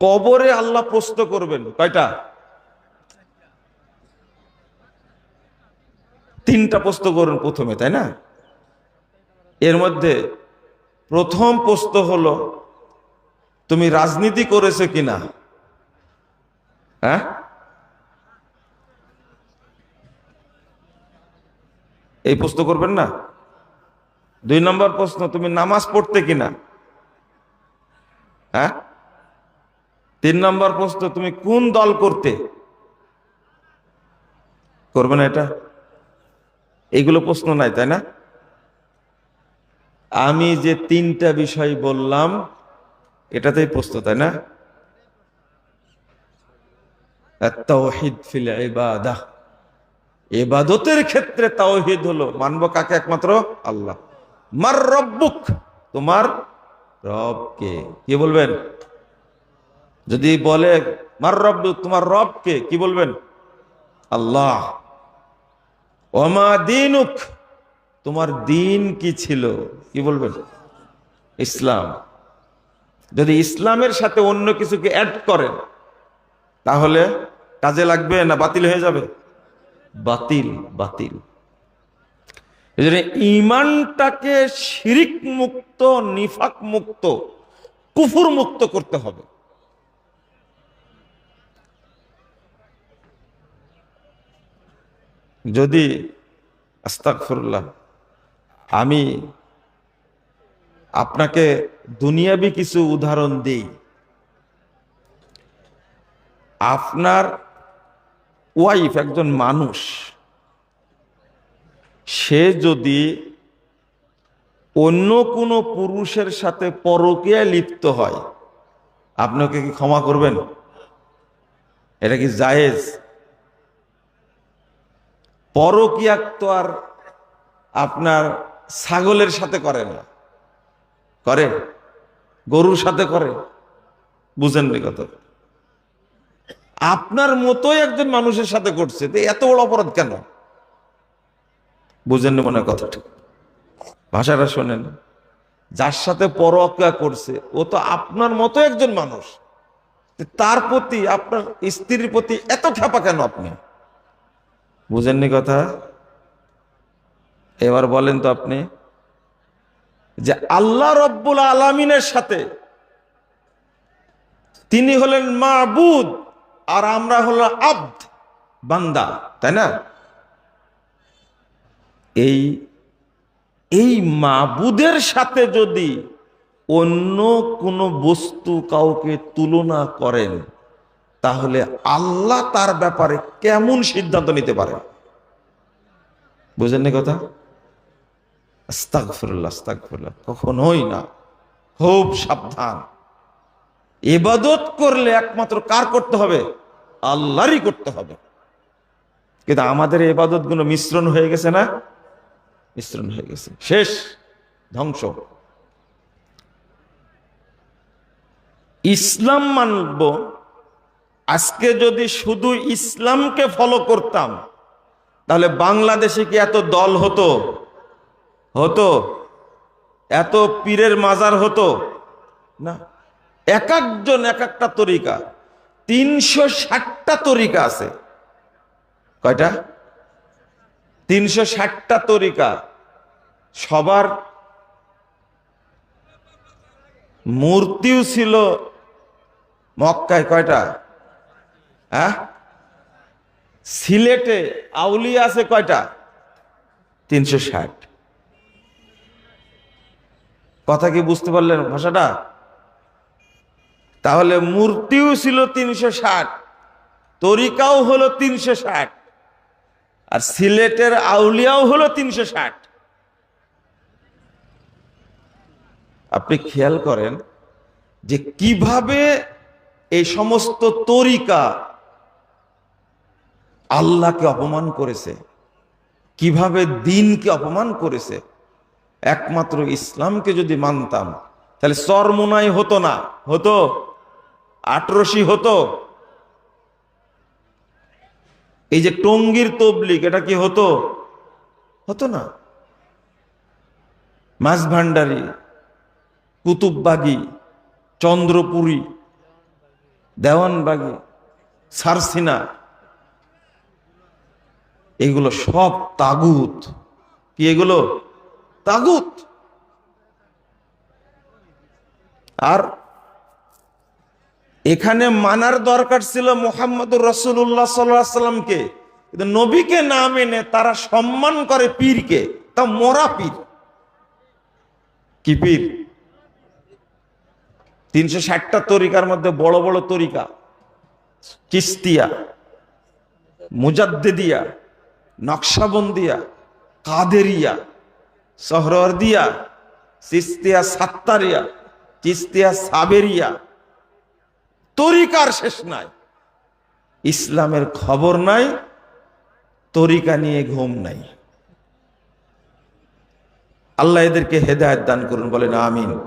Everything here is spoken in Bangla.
কবরে আল্লাহ প্রশ্ন করবেন, কয়টা? তিনটা প্রশ্ন করবেন প্রথমে, তাই না? এর মধ্যে প্রথম প্রশ্ন হলো, তুমি রাজনীতি করেছ কিনা? হ্যাঁ? এই প্রশ্ন করবেন না? দুই নম্বর প্রশ্ন, তুমি নামাজ পড়তে কিনা? হ্যাঁ? তিন নম্বর প্রশ্ন, তুমি কোন দল করতে? করবে না এটা? এগুলো প্রশ্ন নাই, তাই না? আমি যে তিনটা বিষয় বললাম, এটাতেই প্রশ্ন, তাই না? ফিল ইবাদাহ এবাদতের ক্ষেত্রে তাওহিদ হলো, মানব কাকে একমাত্র? আল্লাহ। মার রব্বুক, তোমার রবকে। কি বলবেন? যদি বলে, মার রব্বু তোমার রবকে কি বলবেন? আল্লাহ, ওমা দিনুক, তোমার দিন কি ছিল? কি বলবেন? ইসলাম। যদি ইসলামের সাথে অন্য কিছুকে অ্যাড করেন, তাহলে কাজে লাগবে না বাতিল হয়ে যাবে? বাতিল বাতিল। জন্য ইমানটাকে শিরিক মুক্ত, নিফাক মুক্ত, কুফুর মুক্ত করতে হবে যদি আস্তাকফরুল্লাহ আমি আপনাকে দুনিয়াবি কিছু উদাহরণ দিই। আপনার ওয়াইফ একজন মানুষ, সে যদি অন্য কোনো পুরুষের সাথে পরকীয়ায় লিপ্ত হয় আপনাকে কি ক্ষমা করবেন? এটা কি জায়েজ? পরকিয়া তো আর আপনার ছাগলের সাথে করে না। করে গরুর সাথে করে বুঝেননি কত আপনার মতোই একজন মানুষের সাথে করছে এত বড় অপরাধ কেন? বুঝেন বুঝেননি মনে কথাটা। ভাষাটা শোনেন। যার সাথে পরকিয়া করছে, ও তো আপনার মতো একজন মানুষ। তার প্রতি, আপনার স্ত্রীর প্রতি এত খ্যাপা কেন আপনি? বুঝেননি কথা? এবার বলেন তো আপনি যে আল্লাহ রব্বুল আলমিনের সাথে তিনি হলেন মাবুদ আর আমরা হলো আব্দ, বান্দা, তাই না? এই এই মাবুদের সাথে যদি অন্য কোনো বস্তু কাউকে তুলনা করেন তাহলে আল্লাহ তার ব্যাপারে কেমন সিদ্ধান্ত নিতে পারে? বুঝেননি কথা? আস্তাগফিরুল্লাহ আস্তাগফিরুল্লাহ। কখনোই না। খুব সাবধান। এবাদত করলে একমাত্র কার করতে হবে? আল্লাহরই করতে হবে। কিন্তু আমাদের এবাদতগুলো মিশ্রণ হয়ে গেছে না? মিশ্রণ হয়ে গেছে। শেষ। ধ্বংস। ইসলাম মানব আজকে যদি শুধু ইসলামকে ফলো করতাম, তাহলে বাংলাদেশে কি এত দল হতো? হতো? এত পীরের মাজার হতো? না। এক একজন এক একটা তরিকা, তিনশো ষাটটা তরিকা আছে। কয়টা? তিনশো ষাটটা তরিকা। সবার মূর্তিও ছিল মক্কায়। কয়টা? হ্যাঁ? সিলেটে আউলিয়া আছে কয়টা? তিনশো ষাট। কথা কি বুঝতে পারলেন ভাষাটা? তাহলে মূর্তিও ছিল তিনশো ষাট, তরিকাও হলো তিনশো ষাট, আর সিলেটের আউলিয়াও হলো তিনশো ষাট। আপনি খেয়াল করেন যে কীভাবে এই সমস্ত তরিকা আল্লাহকে অপমান করেছে। কীভাবে দিনকে অপমান করেছে? একমাত্র ইসলামকে যদি মানতাম, তাহলে চরমুনাই হতো না। হতো? আটরসি হতো? এই যে টঙ্গির তবলিক এটা কি হতো? হতো না। মাছ ভান্ডারী কুতুববাগি, চন্দ্রপুরী, দেওয়ানবাগি, সারসিনা এগুলো সব তাগুত। কি এগুলো? তাগুত। আর এখানে মানার দরকার ছিল মোহাম্মদুর রসুল্লাহ সাল্লামকে কিন্তু নবীকে না মেনে তারা সম্মান করে পীরকে। তা মোরা পীর। কি পীর? তিনশো ষাটটা তরিকার মধ্যে বড় বড় তরিকা। কিস্তিয়া, মুজাদ্দেদিয়া নকশাবন্দিয়া, কাদেরিয়া সহরদিয়া চিস্তিয়া সাত্তারিয়া, চিস্তিয়া সাবেরিয়া। তরিকার শেষ নাই। ইসলামের খবর নাই, তরিকা নিয়ে ঘুম নাই। আল্লাহ এদেরকে হেদায়ত দান করুন, বলেন আমিন।